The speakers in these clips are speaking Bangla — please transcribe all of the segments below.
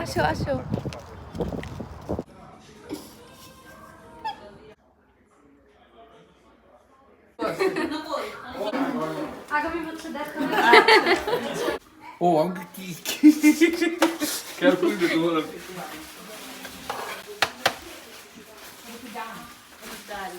আসো আসো। ও আমাকে কি কেয়ারফুলি দেখো ডান ডান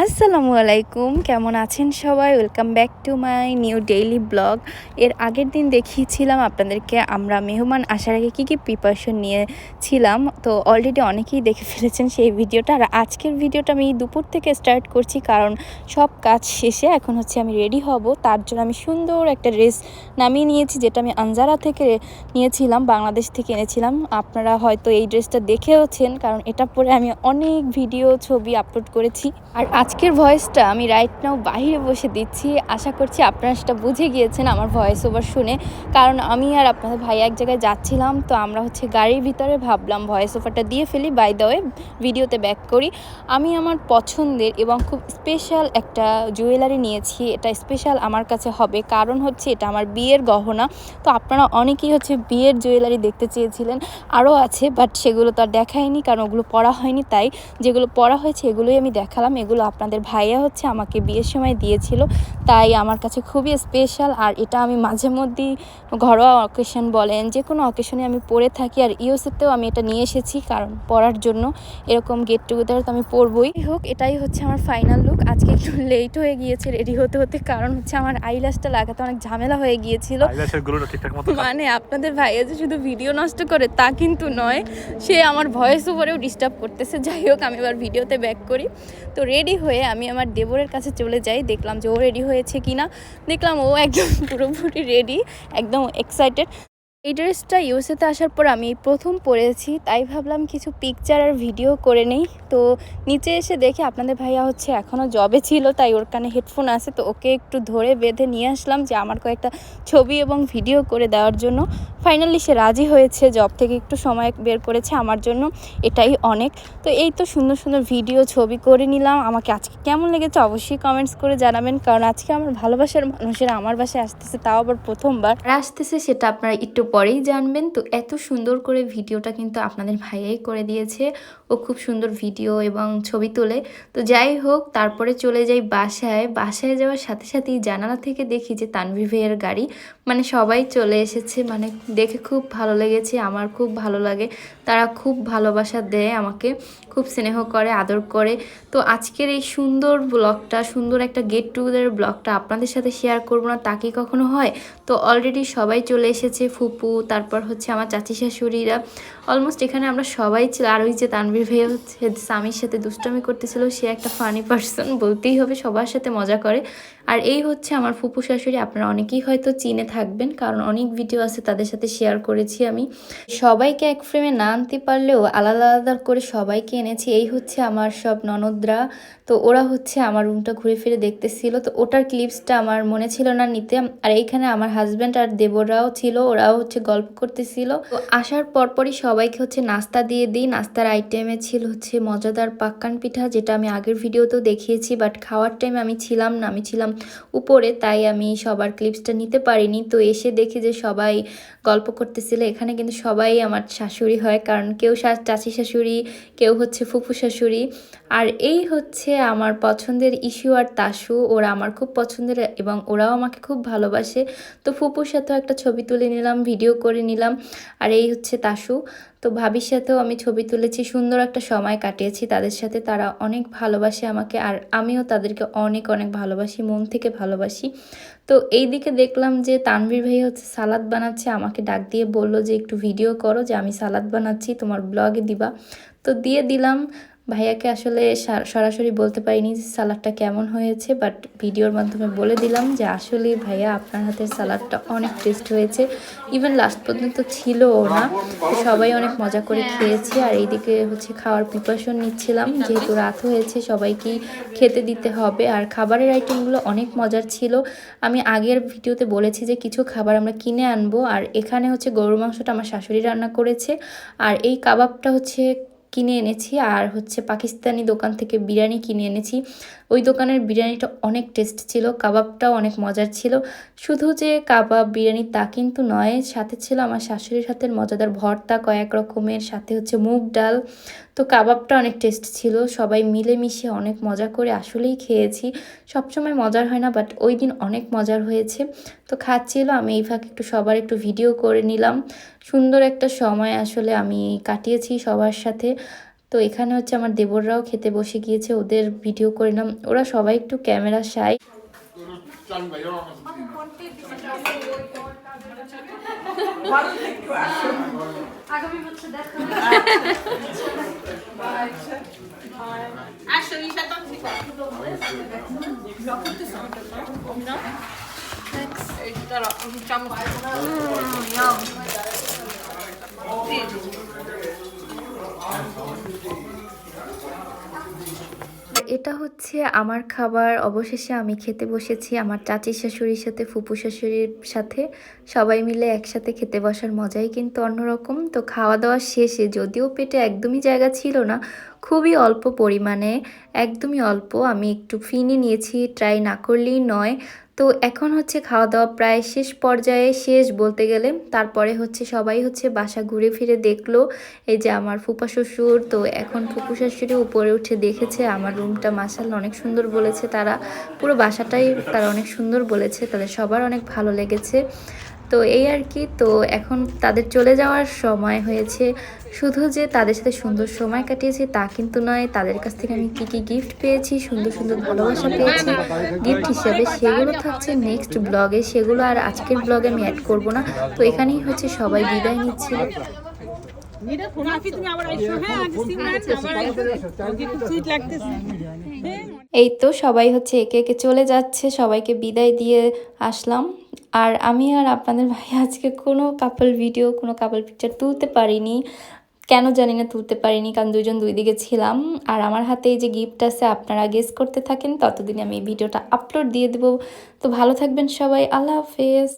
আসসালামু আলাইকুম, কেমন আছেন সবাই? Welcome back to my new daily blog এর আগের দিন দেখিয়েছিলাম আপনাদেরকে, আমরা মেহমান আসার আগে কী কী প্রিপারেশন নিয়েছিলাম। তো অলরেডি অনেকেই দেখে ফেলেছেন সেই ভিডিওটা আর আজকের ভিডিওটা আমি দুপুর থেকে স্টার্ট করছি, কারণ সব কাজ শেষে এখন হচ্ছে আমি রেডি হব। তার জন্য আমি সুন্দর একটা ড্রেস নামিয়ে নিয়েছি, যেটা আমি আনজারা থেকে নিয়েছিলাম, বাংলাদেশ থেকে এনেছিলাম। আপনারা হয়তো এই ড্রেসটা দেখেওছেন, কারণ এটা পরে আমি অনেক ভিডিও ছবি আপলোড করেছি। আর আজকের ভয়েসটা আমি রাইট নাও বাইরে বসে দিচ্ছি। আশা করছি আপনারা সেটা বুঝে গিয়েছেন আমার ভয়েস ওভার শুনে। কারণ আমি আর আপনাদের ভাই এক জায়গায় যাচ্ছিলাম, তো আমরা হচ্ছে গাড়ির ভিতরে ভাবলাম ভয়েস ওভারটা দিয়ে ফেলি। বাই দ্য ওয়ে ভিডিওতে ব্যাক করি। আমি আমার পছন্দের এবং খুব স্পেশাল একটা জুয়েলারি নিয়েছি। এটা স্পেশাল আমার কাছে হবে। কারণ হচ্ছে এটা আমার বিয়ের গহনা। তো আপনারা অনেকেই হচ্ছে বিয়ের জুয়েলারি দেখতে চেয়েছিলেন। আরও আছে বাট সেগুলো তো আর দেখায়নি, কারণ ওগুলো পরা হয়নি। তাই যেগুলো পরা হয়েছে, এগুলোই আমি দেখালাম। এগুলো আপনাদের ভাইয়া হচ্ছে আমাকে বিয়ের সময় দিয়েছিল তাই আমার কাছে খুবই স্পেশাল আর এটা আমি মাঝে মধ্যেই ঘরোয়া অকেশন বলেন যে কোনো অকেশনে আমি পরে থাকি। আর ইউসেতেও আমি এটা নিয়ে এসেছি কারণ পরার জন্য এরকম গেট টুগেদার তো আমি পরবই। হোক এটাই হচ্ছে আমার ফাইনাল লুক আজকে একটু লেট হয়ে গিয়েছে রেডি হতে হতে কারণ হচ্ছে আমার আইলাসটা লাগাতে অনেক ঝামেলা হয়ে গিয়েছিল। মানে আপনাদের ভাইয়া যে শুধু ভিডিও নষ্ট করে তা কিন্তু নয় সে আমার ভয়েস ওভারেও ডিস্টার্ব করতেছে। যাই হোক আমি এবার ভিডিওতে ব্যাক করি। তো রেডি হয়ে আমি আমার দেবরের কাছে চলে যাই, দেখলাম যে ও রেডি হয়েছে কিনা। দেখলাম ও একদম পুরোপুরি রেডি একদম এক্সাইটেড এই ড্রেসটা ইউএসএতে আসার পর আমি প্রথম পরেছি, তাই ভাবলাম কিছু পিকচার আর ভিডিও করে নেই। তো নিচে এসে দেখে আপনাদের ভাইয়া হচ্ছে এখনও জবে ছিল, তাই ওর কানে হেডফোন আছে, তো ওকে একটু ধরে বেঁধে নিয়ে আসলাম যে আমার কয়েকটা ছবি এবং ভিডিও করে দেওয়ার জন্য। ফাইনালি সে রাজি হয়েছে জব থেকে একটু সময় বের করেছে আমার জন্য, এটাই অনেক। তো এই তো সুন্দর সুন্দর ভিডিও ছবি করে নিলাম। আমাকে আজকে কেমন লেগেছে অবশ্যই কমেন্টস করে জানাবেন, কারণ আজকে আমার ভালোবাসার মানুষেরা আমার বাসায় আসতেছে, তাও আবার প্রথমবার। আসতেছে সেটা আপনারা একটু পরেই জানবেন। তো এত সুন্দর করে ভিডিওটা কিন্তু আপনাদের ভাইয়াই করে দিয়েছে। ও খুব সুন্দর ভিডিও এবং ছবি তোলে। তো যাই হোক, তারপরে চলে যাই বাসায়। বাসায় যাওয়ার সাথে সাথেই জানালা থেকে দেখি যে তানভি ভাইয়ের গাড়ি। মানে সবাই চলে এসেছে। মানে দেখে খুব ভালো লেগেছে। আমার খুব ভালো লাগে। তারা খুব ভালোবাসা দেয় আমাকে। খুব স্নেহ করে, আদর করে। তো আজকের এই সুন্দর ব্লগটা, সুন্দর একটা গেট টুগেদার ব্লগটা আপনাদের সাথে শেয়ার করব না, তা কি কখনো হয়? তো অলরেডি সবাই চলে এসেছে ফুপু তারপর হচ্ছে আমার চাচি শাশুড়িরা। অলমোস্ট এখানে আমরা সবাই ছিল, আর ওই যে তানভীর ভাইয়া হচ্ছে স্বামীর সাথে দুষ্টামি করতেছিল, সে একটা ফানি পার্সন বলতেই হবে, সবার সাথে মজা করে। আর এই হচ্ছে আমার ফুপু শাশুড়ি, আপনারা অনেকেই হয়তো চিনে থাকবেন, কারণ অনেক ভিডিও আছে তাদের সাথে শেয়ার করেছি আমি। সবাইকে এক ফ্রেমে না আনতে পারলেও আলাদা আলাদা করে সবাইকে এনেছি, এই হচ্ছে আমার সব ননদরা। তো ওরা হচ্ছে আমার রুমটা ঘুরে ফিরে দেখতেছিল। তো ওটার ক্লিপসটা আমার মনে ছিল না নিতে। আর এইখানে আমার হাজব্যান্ড আর দেবরাও ছিল, ওরাও হচ্ছে গল্প করতেছিল। তো আসার পরপরই সবাইকে হচ্ছে নাস্তা দিয়ে দিই। নাস্তার আইটেমে ছিল হচ্ছে মজাদার পাক্কান পিঠা, যেটা আমি আগের ভিডিওতেও দেখিয়েছি বাট খাওয়ার টাইমে আমি ছিলাম না, আমি ছিলাম উপরে, তাই আমি সবার ক্লিপসটা নিতে পারিনি। তো এসে দেখি যে সবাই গল্প করতেছিল। এখানে কিন্তু সবাই আমার শাশুড়ি হয়, কারণ কেউ চাচি শাশুড়ি, কেউ হচ্ছে ফুফু শাশুড়ি। আর এই হচ্ছে আমার পছন্দের ইস্যু আর তাসু, ওরা আমার খুব পছন্দের এবং ওরাও আমাকে খুব ভালোবাসে। তো ফুপুর সাথেও একটা ছবি তুলে নিলাম ভিডিও করে নিলাম, আর এই হচ্ছে তাসু। তো ভাবির সাথেও আমি ছবি তুলেছি, সুন্দর একটা সময় কাটিয়েছি, তাদের সাথে তারা অনেক ভালোবাসে আমাকে, আর আমিও তাদেরকে অনেক অনেক ভালোবাসি, মন থেকে ভালোবাসি। তো এই দিকে দেখলাম যে তানভীর ভাই হচ্ছে সালাদ বানাচ্ছে, আমাকে ডাক দিয়ে বলল যে একটু ভিডিও করো যে আমি সালাদ বানাচ্ছি, তোমার ব্লগে দিবা। তো দিয়ে দিলাম ভাইয়াকে আসলে সরাসরি বলতে পারিনি সালাডটা কেমন হয়েছে বাট ভিডিওর মাধ্যমে বলে দিলাম যে আসলে ভাইয়া আপনার হাতের সালাডটা অনেক টেস্ট হয়েছে। ইভেন লাস্ট পর্যন্ত ছিলও না সবাই অনেক মজা করে খেয়েছি। আর এইদিকে হচ্ছে খাওয়ার প্রিপারেশন নিচ্ছিলাম, যেহেতু রাত হয়েছে, সবাইকেই খেতে দিতে হবে। আর খাবারের আইটেমগুলো অনেক মজার ছিল। আমি আগের ভিডিওতে বলেছি যে কিছু খাবার আমরা কিনে আনব। আর এখানে হচ্ছে গরুর মাংসটা আমার শাশুড়ি রান্না করেছে। আর এই কাবাবটা হচ্ছে কিনে এনেছি আর হচ্ছে পাকিস্তানি দোকান থেকে বিরিয়ানি কিনে এনেছি। ওই দোকানের বিরিয়ানিটা অনেক টেস্ট ছিল, কাবাবটাও অনেক মজার ছিল। শুধু যে কাবাব, বিরিয়ানি তা কিন্তু নয়, সাথে ছিল আমার শাশুড়ির সাথে মজাদার ভর্তা, কয়েক রকমের, সাথে হচ্ছে মুগ ডাল। তো কাবাবটা অনেক টেস্ট ছিল। সবাই মিলেমিশে অনেক মজা করে আসলেই খেয়েছি। সবসময় মজার হয় না বাট ওই দিন অনেক মজার হয়েছে। তো খাচ্ছিল, আমি এই ফাঁকে একটু সবার একটু ভিডিও করে নিলাম। সুন্দর একটা সময় আসলে আমি কাটিয়েছি সবার সাথে। তো এখানে হচ্ছে আমার দেবররাও খেতে বসে গিয়েছে, ওদের ভিডিও করে নিলাম। ওরা সবাই একটু camera Sai 짜증 나 일어나면서 Asho, you shut up. Thanks. Yum. এটা হচ্ছে আমার খাবার। অবশেষে আমি খেতে বসেছি আমার চাচি শাশুড়ির সাথে, ফুপু শাশুড়ির সাথে। সবাই মিলে একসাথে খেতে বসার মজাই কিন্তু অন্যরকম। তো খাওয়া দাওয়া শেষে যদিও পেটে একদমই জায়গা ছিল না, খুবই অল্প পরিমাণে, একদমই অল্প। আমি একটু ফিনি নিয়েছি ট্রাই না করলেই নয়। তো এখন হচ্ছে খাওয়া দাওয়া প্রায় শেষ পর্যায়ে শেষ বলতে গেলে। তারপরে হচ্ছে সবাই হচ্ছে বাসা ঘুরে ফিরে দেখল, এই যে আমার ফুপা শ্বশুর। তো এখন ফুপু শাশুড়ি উপরে উঠে দেখেছে, আমার রুমটা মাসাল অনেক সুন্দর বলেছে তারা। পুরো বাসাটাই তারা অনেক সুন্দর বলেছে, তাদের সবার অনেক ভালো লেগেছে। তো এই আর কি। তো এখন তাদের চলে যাওয়ার সময় হয়েছে শুধু যে তাদের সাথে সুন্দর সময় কাটিয়েছি তা কিন্তু নয়, তাদের কাছ থেকে আমি কী কী গিফট পেয়েছি, সুন্দর সুন্দর ভালোবাসা পেয়েছি। গিফট হিসাবে সেগুলো থাকছে নেক্সট ব্লগে সেগুলো আর আজকের ব্লগে আমি অ্যাড করব না। তো এখানেই হচ্ছে সবাই বিদায় হ্যাঁ এই তো সবাই হচ্ছে একে একে চলে যাচ্ছে, সবাইকে বিদায় দিয়ে আসলাম। আর আমি আর আপনাদের ভাই আজকে কোনো কাপল ভিডিও কোনো কাপল পিকচার তুলতে পারিনি। কেন জানি না তুলতে পারিনি, কারণ দুজন দুই দিকে ছিলাম। আর আমার হাতে এই যে গিফট আছে, আপনারা গেস করতে থাকেন, ততদিন আমি এই ভিডিওটা আপলোড দিয়ে দেবো। তো ভালো থাকবেন সবাই, আল্লাহ হাফেজ।